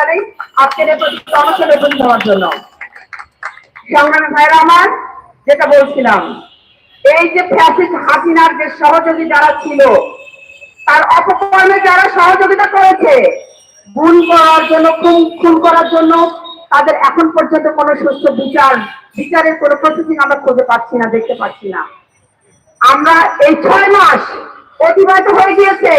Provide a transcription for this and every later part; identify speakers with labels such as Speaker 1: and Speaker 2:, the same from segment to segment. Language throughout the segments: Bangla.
Speaker 1: জানাই আজকের উপস্থিত হওয়ার জন্য। সংগ্রামী ভাইরা আমার, যেটা বলছিলাম, এই যে ফ্যাসিস্ট হাসিনার যে সহযোগী যারা ছিল, তার অপকর্মে যারা সহযোগিতা করেছে গুণ করার জন্য, খুন খুন করার জন্য তাদের এখন পর্যন্ত কোনো সুস্থ বিচার, বিচারের কোনো প্রসেসিং আমরা খুঁজে পাচ্ছি না, দেখতে পাচ্ছি না। আমরা এই ছয় মাস অতিবাহিত হয়ে গিয়েছে।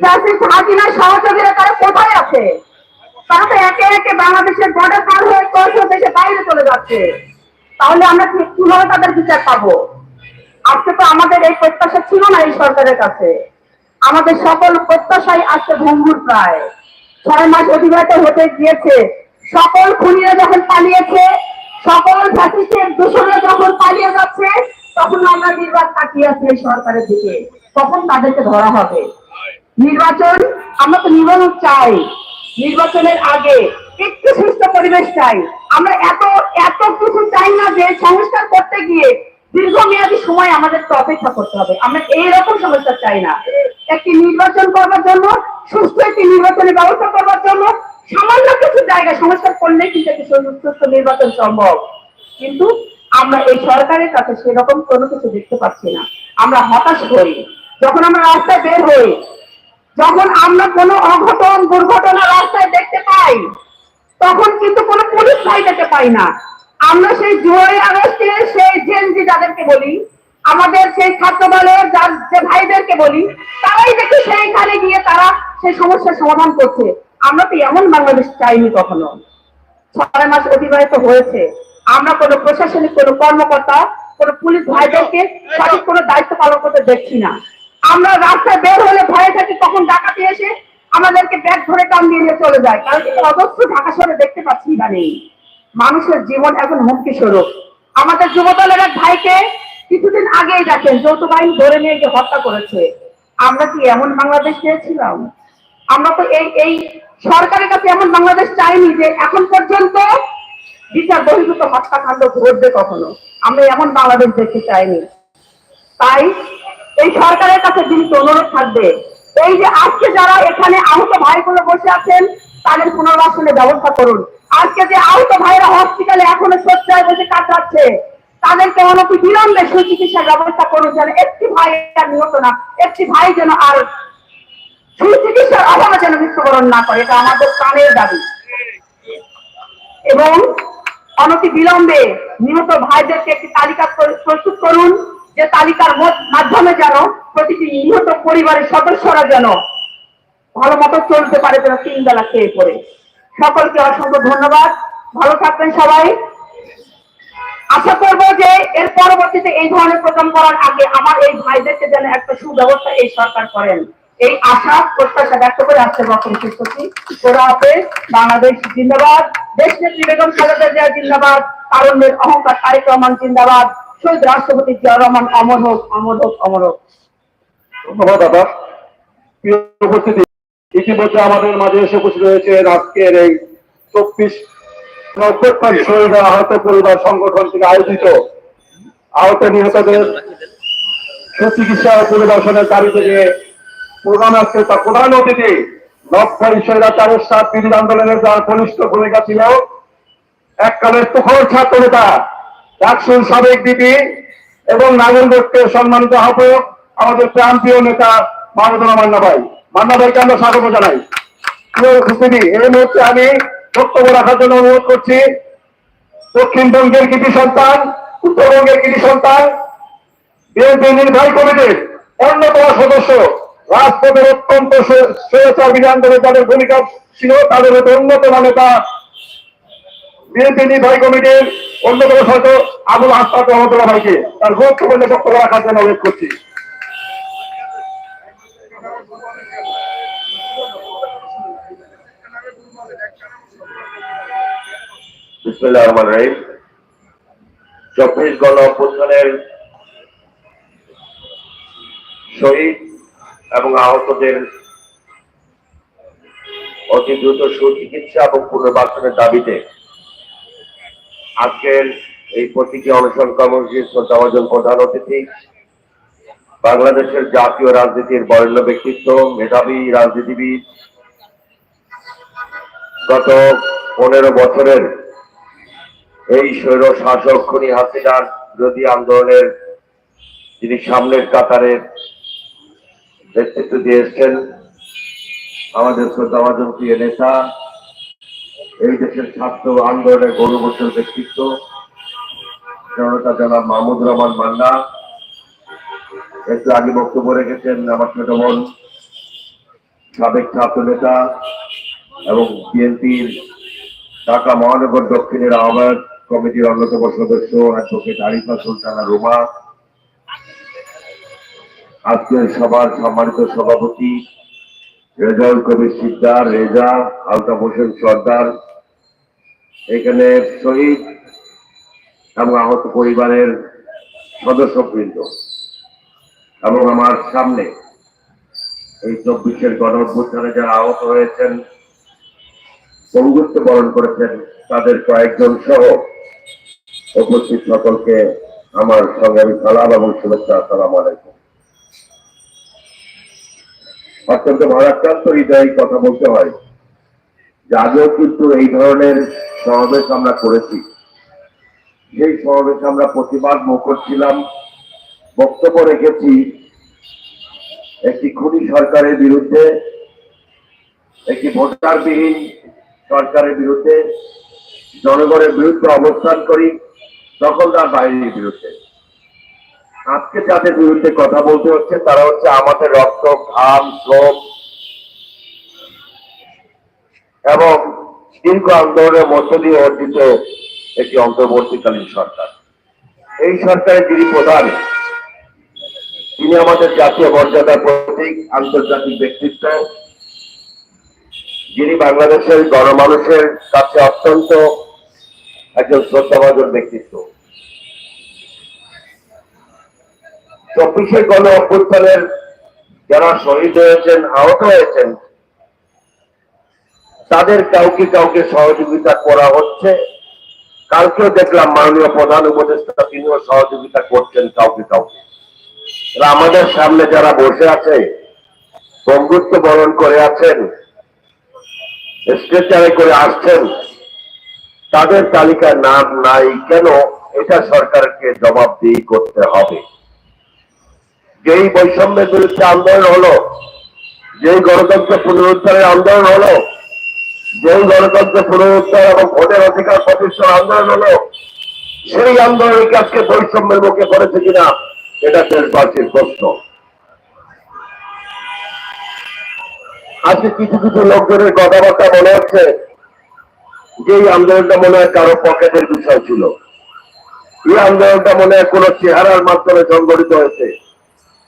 Speaker 1: ফ্যাসিস্ট হাসিনার সহযোগীরা তারা কোথায় আছে? তারা একে একে বাংলাদেশের বর্ডার পার হয়ে কৌশল দেশে বাইরে চলে যাচ্ছে। তাহলে আমরা কীভাবে তাদের বিচার পাবো? আজকে তো আমাদের এই প্রত্যাশা ছিল না এই সরকারের কাছে। আমাদের সকল প্রত্যাশাই আজকে ভঙ্গুর প্রায়। ছয় মাস অতিবাহিত হতে গিয়েছে। সকল খুনিরা যখন পালিয়েছে, সকল ফ্যাসিস্টের দূষণে যখন পালিয়ে যাচ্ছে, তখন আমরা নির্বাক তাকিয়ে আছি এই সরকারের দিকে। তখন তাদেরকে ধরা হবে। নির্বাচন, আমরা তো নির্বাচন চাই। নির্বাচনের আগে একটু সুস্থ পরিবেশ চাই। আমরা এত এত কিছু চাই না যে সংস্কার করতে গিয়ে দীর্ঘমেয়াদী সময় আমাদের তো অপেক্ষা করতে হবে। আমরা এইরকম সমস্যা চাই না। একটি নির্বাচন করবার জন্য, সুস্থ একটি নির্বাচনের ব্যবস্থা করবার জন্য সামান্য কিছু জায়গা সংস্কার করলে কিন্তু একটি সুস্থ নির্বাচন সম্ভব। কিন্তু আমরা এই সরকারের কাছে সেরকম কোনো কিছু দেখতে পাচ্ছি না। আমরা হতাশ হই। যখন আমরা রাস্তায় বের হই যখন আমরা কোনো অঘটন, দুর্ঘটনা রাস্তায় দেখতে পাই, তখন কিন্তু কোনো পুলিশ ভাইটাকে পাই না। আমরা সেই জুয়ারি আগস্টে সেই জেনজি যাদেরকে বলি, আমাদের সেই ছাত্র দলের যার যে ভাইদেরকে বলি, তারাই দেখি সেইখানে গিয়ে তারা সেই সমস্যার সমাধান করছে। আমরা তো এমন বাংলাদেশ চাইনি কখনো। ছয় মাস অতিবাহিত হয়েছে। আমরা কোনো প্রশাসনিক, কোনো কর্মকর্তা, কোনো পুলিশ ভাইদেরকে সঠিক কোনো দায়িত্ব পালন করতে দেখছি না। আমরা রাস্তায় বের হলে ভয়ে থাকি আমাদেরকে ব্যাগ ধরে টান দিয়ে নিয়ে চলে যায়। কারণ অজস্র ঢাকা শহরে দেখতে পাচ্ছি না নেই। মানুষের জীবন এখন হুমকি স্বরূপ। আমাদের যুবদলের এক ভাইকে কিছুদিন আগেই দেখেন যৌথ বাহিনী ধরে নিয়ে গিয়ে হত্যা করেছে। আমরা কি এমন বাংলাদেশ চেয়েছিলাম? আমরা তো এই এই সরকারের কাছে এমন বাংলাদেশ চাইনি যে এখন পর্যন্ত বিচার বহির্ভূত হত্যাকাণ্ড ঘটবে কখনো। আমরা এমন বাংলাদেশ দেখতে চাইনি। তাই এই সরকারের কাছে বিনীত অনুরোধ থাকবে এই যে আজকে যারা এখানে আহত ভাইগুলো বসে আছেন, তাদের পুনর্বাসনের ব্যবস্থা করুন। আজকে যে আহত ভাইরা হসপিটালে এখনও শয্যায় বসে কাটাচ্ছে, তাদেরকে অনতি বিলম্বে সুচিকিৎসার ব্যবস্থা করুন যেন একটি ভাই আর নিহত না, একটি ভাই যেন আর সুচিকিৎসার অভাবে যেন মৃত্যুবরণ না করে, এটা আমাদের প্রাণের দাবি। এবং অনতি বিলম্বে নিহত ভাইদেরকে একটি তালিকা প্রস্তুত করুন, যে তালিকার মাধ্যমে যেন প্রতিটি নিহত পরিবারের সদস্যরা যেন ভালো মতো চলতে পারে যেন তিন বেলা খেয়ে পড়ে। সকলকে অসংখ্য ধন্যবাদ। ভালো থাকবেন সবাই। আশা করব যে এর পরবর্তীতে এই ধরনের প্রোগ্রাম করার আগে আমার এই ভাইদেরকে যেন একটা সুব্যবস্থা এই সরকার করেন। এই আশা, প্রত্যাশা ব্যক্ত করে আসছে বক্তব্য শেষ করছি। বাংলাদেশ জিন্দাবাদ। দেশ নেত্রী বেগম খালেদা জিয়া জিন্দাবাদ। তারুণ্যের অহংকার তারেক রহমান জিন্দাবাদ। শহীদ রাষ্ট্রপতি জিয়া রহমান অমর হোক অমর হোক অমর হোক।
Speaker 2: ধন্যবাদ, দাদা। প্রিয় উপস্থিতি আমাদের মাঝে এসে উপস্থিত হয়েছে আজকের এই চব্বিশ আহত পরিবার সংগঠন থেকে আয়োজিত আহত নিহতদের সুচিকিৎসা পরিদর্শনের দাবি থেকে প্রধান আজকে তার প্রধান অতিথি নব্বই স্বৈরাচারের সাত বিরোধী আন্দোলনের যার বলিষ্ঠ ভূমিকা ছিল, এককালের তুখর ছাত্র নেতা একশন সাবেক ডিপি এবং নাগরিককে সম্মানিত আহ্বায়ক আমাদের প্রান্তীয় নেতা মাহমুদুল্লাহ মান্না ভাই। মান্না ভাইকে আমরা স্বাগত জানাই। এই মুহূর্তে আমি বক্তব্য রাখার জন্য অনুরোধ করছি দক্ষিণবঙ্গের কৃতি সন্তান উত্তরবঙ্গের কৃতি সন্তান, বিএনপি নির্বাহী কমিটির অন্যতম সদস্য, রাজপথের অত্যন্ত স্বে- স্বেচ্ছা বিধান করে যাদের ভূমিকা ছিল, তাদের অন্যতম নেতা বিএনপি নির্বাহী কমিটির অন্যতম সদস্য আবুল হাসপাত রহমতুল্লাহ ভাইকে। তার গুরুত্বপূর্ণ বক্তব্য রাখার জন্য অনুরোধ করছি।
Speaker 3: বিসমুল্লাহ রহমান রহিম। চব্বিশ গণ অভ্যুত্থানের শহীদ এবং আহতদের অতি দ্রুত সুচিকিৎসা এবং পুনর্বাসনের দাবিতে আজকের এই প্রতীকী অনশন কর্মসূচির শ্রদ্ধাভাজন প্রধান অতিথি, বাংলাদেশের জাতীয় রাজনীতির বরেণ্য ব্যক্তিত্ব, মেধাবী রাজনীতিবিদ, গত পনেরো বছরের এই স্বৈর শাসক খুনি হাসিনার বিরোধী আন্দোলনের যিনি সামনের কাতারে নেতৃত্ব দিয়ে এসছেন আমাদের শ্রদ্ধাভাজন প্রিয় নেতা, এই দেশের ছাত্র আন্দোলনের গৌরবর্ষণ ব্যক্তিত্ব, জনতা জনাব মাহমুদ রহমান মান্না। একটু আগে বক্তব্য রেখেছেন আমার ছোট বোন, সাবেক ছাত্র নেতা এবং বিএনপির ঢাকা মহানগর দক্ষিণের আহ্বায়ক কমিটির অন্যতম সদস্য, অ্যাডভোকেট আরিফা সুলতানা রুমা। আজকের সভার সম্মানিত সভাপতি রেজাউল কবির সিকদার, রেজা, আলতাফ হোসেন সর্দার। এখানে শহীদ এবং আহত পরিবারের সদস্যবৃন্দ এবং আমার সামনে এই চব্বিশের গণ অভ্যুত্থানে যারা আহত হয়েছেন বন্ধুত্ব বরণ করেছেন, তাদের কয়েকজন সহ উপস্থিত সকলকে আমার সঙ্গে আমি সালাম এবং শুভেচ্ছা, আসসালাম আলাইকুম। অত্যন্ত ভারাক্রান্ত হৃদয়ে কথা বলতে হয় যে আগেও কিন্তু এই ধরনের সমাবেশ আমরা করেছি। সেই সমাবেশে আমরা প্রতিবাদ মুখর ছিলাম, বক্তব্য রেখেছি একটি খুনি সরকারের বিরুদ্ধে, একটি ভোটারবিহীন সরকারের বিরুদ্ধে, জনগণের বিরুদ্ধে অবস্থান করি। দখলদার বাহিনীর বিরুদ্ধে। আজকে যাদের বিরুদ্ধে কথা বলতে হচ্ছে, তারা হচ্ছে আমাদের রক্ত, ঘাম, শ্রম এবং দীর্ঘ আন্দোলনের মধ্য দিয়ে অর্জিত একটি অন্তর্বর্তীকালীন সরকার। এই সরকারের যিনি প্রধান, তিনি আমাদের জাতীয় মর্যাদার প্রতীক, আন্তর্জাতিক ব্যক্তিত্ব। যিনি বাংলাদেশের গণমানুষের কাছে অত্যন্ত একজন শ্রদ্ধাভাজন ব্যক্তিত্ব। চব্বিশের গণ অভ্যুত্থানের যারা শহীদ হয়েছেন, আহত হয়েছেন, তাদের কাউকে কাউকে সহযোগিতা করা হচ্ছে। কালকেও দেখলাম মাননীয় প্রধান উপদেষ্টা তিনিও সহযোগিতা করছেন কাউকে কাউকে। আমাদের সামনে যারা বসে আছে বন্ধুত্ব বরণ করে আছেন স্ট্রেচারে করে আসছেন, তাদের তালিকার নাম নাই, কেন এটা সরকারকে জবাবদিহি করতে হবে? যেই বৈষম্যের বিরুদ্ধে আন্দোলন হলো, যেই গণতন্ত্র পুনরুদ্ধারের আন্দোলন হলো, যেই গণতন্ত্র পুনরুদ্ধার এবং ভোটের অধিকার প্রতিষ্ঠার আন্দোলন হলো, সেই আন্দোলনকে আজকে বৈষম্যের মুখে করেছে কিনা, এটা দেশবাসীর প্রশ্ন। আজকে কিছু কিছু লোকজনের কথাবার্তা মনে হচ্ছে যে এই আন্দোলনটা মনে হয় কারও পকেটের বিষয় ছিল। এই আন্দোলনটা মনে হয় কোন চেহারার মাধ্যমে সংগঠিত হয়েছে।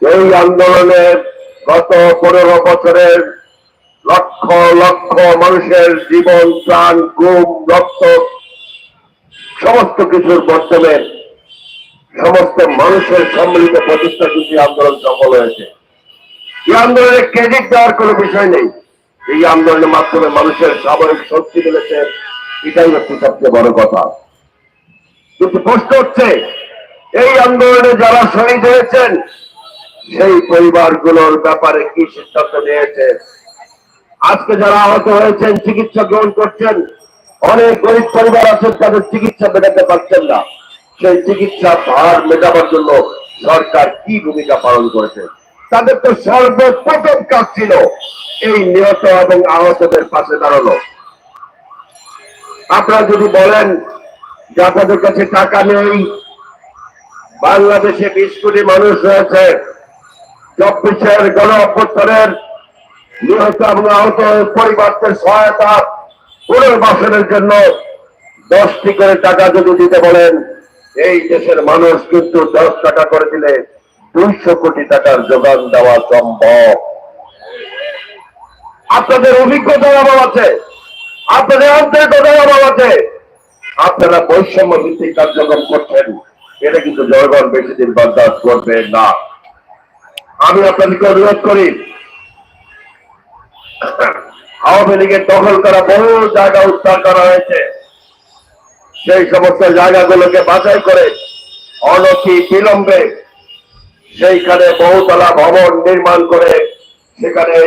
Speaker 3: এই আন্দোলনের গত পনেরো বছরের লক্ষ লক্ষ মানুষের জীবন, প্রাণ গুম রক্ত, সমস্ত কিছুর মাধ্যমে সমস্ত মানুষের সম্মিলিত প্রতিষ্ঠা কিন্তু আন্দোলন সফল হয়েছে। এই আন্দোলনে ক্রেডিট দেওয়ার কোনো বিষয় নেই। এই আন্দোলনের মাধ্যমে মানুষের সাময়িক শক্তি মিলেছে এটাই হচ্ছে সবচেয়ে বড় কথা। কিন্তু প্রশ্ন হচ্ছে, এই আন্দোলনে যারা শহীদ হয়েছেন সেই পরিবারগুলোর ব্যাপারে কি সিদ্ধান্ত নিয়েছে আজকে যারা আহত হয়েছেন চিকিৎসা গ্রহণ করছেন, অনেক গরিব পরিবার আছেন, তাদের চিকিৎসা মেটাতে পারছেন না। সেই চিকিৎসা ভার মেটাবার জন্য সরকার কি ভূমিকা পালন করেছে? তাদের তো সর্বপ্রথম কাজ ছিল এই নিহত এবং আহতদের পাশে দাঁড়ানো। আপনারা যদি বলেন যে আপনাদের কাছে টাকা নেই, বাংলাদেশে বিশ কোটি মানুষ রয়েছে চব্বিশের গণ অভ্যুত্থানের নিহত এবং আহত পরিবারদের সহায়তা পুনর্বাসনের জন্য দশটি করে টাকা যদি দিতে বলেন, এই দেশের মানুষ কিন্তু দশ টাকা করে দিলে দুইশো কোটি টাকার যোগান দেওয়া সম্ভব। আপনাদের অভিজ্ঞতার অভাব আছে, আপনাদের আন্তরিকতার অভাব আছে। আপনারা বৈষম্য ভিত্তিক কার্যক্রম করছেন, এটা কিন্তু জনগণ বেশি দিন বরদাস্ত করবে না। আমি আপনাদেরকে অনুরোধ করি, আওয়ামী লীগের দখল করা বহু জায়গা উদ্ধার করা হয়েছে। সেই সমস্ত জায়গাগুলোকে বাছাই করে অনতি বিলম্বে সেইখানে বহুতলা ভবন নির্মাণ করে সেখানে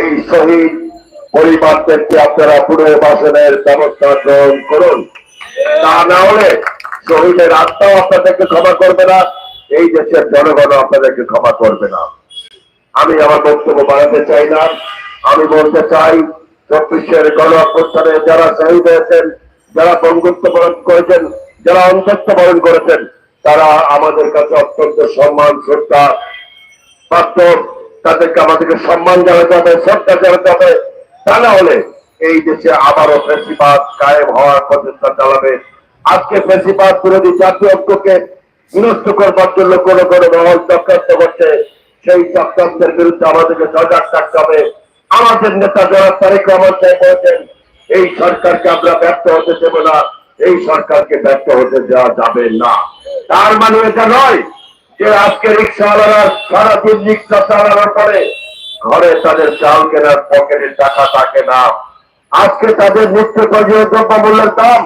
Speaker 3: এই শহীদ পরিবারদেরকে আপনারা পুনর্বাসনের ব্যবস্থা গ্রহণ করুন। তা না হলে শহীদের আত্মাও আপনাদেরকে ক্ষমা করবে না। এই দেশের জনগণ আপনাদেরকে ক্ষমা করবে না। আমি আমার বক্তব্য বাড়াতে চাই না। আমি বলতে চাই, চব্বিশের গণ যারা শহীদ হয়েছেন, যারা বন্ধুত্ব বরণ করেছেন, যারা অন্তত্ব বরণ করেছেন, তারা আমাদের কাছে অত্যন্ত সম্মান, শ্রদ্ধা, প্রাপ্ত। তাদেরকে আমাদেরকে সম্মান জানাতে হবে, শ্রদ্ধা জানাতে হবে। তা না হলে এই দেশে আবারও ফেসিবাদ কায়েম হওয়ার প্রচেষ্টা চালাবে। আজকে ফেসিবাদ বিরোধী জাতীয় ঐক্যকে বিনষ্ট করবার কোনো কোনো মহল চক্রান্ত করছে। সেই চক্রান্তের বিরুদ্ধে আমাদেরকে সজাগ থাকতে হবে। আমাদের নেতা যারা তারেক রহমান সাহেব বলেছেন, এই সরকারকে আমরা ব্যর্থ হতে দেব না, এই সরকারকে ব্যর্থ হতে দেওয়া যাবে না। তার মানে এটা নয় যে আজকে রিক্সাওয়ালারা সারাদিন রিক্সা চালানোর পরে ঘরে তাদের চাল কেনার পকেটে টাকা থাকে না। আজকে তাদের নিত্য প্রয়োজনীয় দ্রব্য মূল্যের দাম,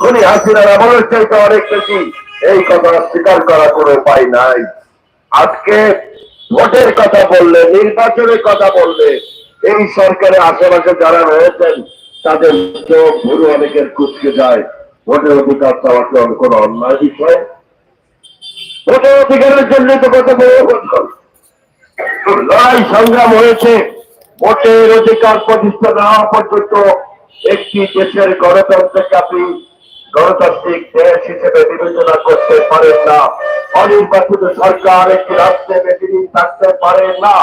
Speaker 3: খুনি হাসিনার আমলের চাইতে অনেক বেশি। এই কথা স্বীকার করা কোনো উপায় নাই। আজকে ভোটের কথা বললে, নির্বাচনের কথা বললে, এই সরকারের আশেপাশে যারা রয়েছেন, তাদের চোখ ভুরু অনেকের কুচকে যায়। ভোটের অধিকার চাওয়া কি কোনো অন্যায় বিষয়। ভোটের অধিকারের জন্য তো কথা লড়াই সংগ্রাম হয়েছে। ভোটের অধিকার প্রতিষ্ঠা না পর্যন্ত একটি দেশের গণতন্ত্রকে আপনি গণতান্ত্রিক দেশ হিসেবে বিবেচনা করতে পারেন না। অনির্বাচিত সরকার একটি রাষ্ট্রে বেশি থাকতে পারে না।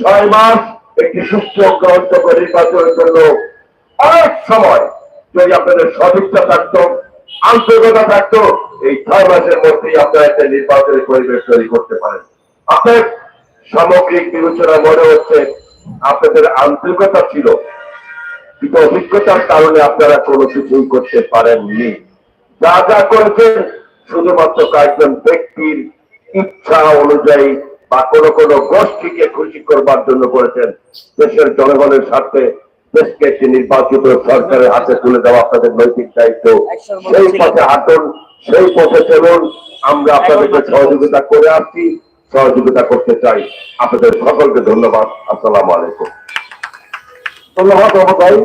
Speaker 3: ছয় মাস একটি সুস্থ গ্রহণযোগ্য নির্বাচনের জন্য অনেক সময় যদি আপনাদের সদিচ্ছা থাকতো, আন্তরিকতা থাকতো, এই ছয় মাসের মধ্যেই আপনারা একটা নির্বাচনের পরিবেশ তৈরি করতে পারেন। আপনার সামগ্রিক বিবেচনা মনে হচ্ছে আপনাদের আন্তরিকতা ছিল, কিন্তু অভিজ্ঞতার কারণে আপনারা কোনো কিছুই করতে পারেননি। যা যা করেছেন। শুধুমাত্র কয়েকজন ব্যক্তির ইচ্ছা অনুযায়ী বা কোনো কোনো গোষ্ঠীকে খুশি করবার জন্য করেছেন। দেশের জনগণের স্বার্থে দেশকে একটি নির্বাচিত সরকারের হাতে তুলে দেওয়া আপনাদের নৈতিক দায়িত্ব। সেই পথে হাঁটুন সেই পথে চলুন। আমরা আপনাদেরকে সহযোগিতা করে আসছি সহযোগিতা করতে চাই। আপনাদের সকলকে ধন্যবাদ। আসসালামু আলাইকুম।
Speaker 2: ধন্যবাদ মহোদয়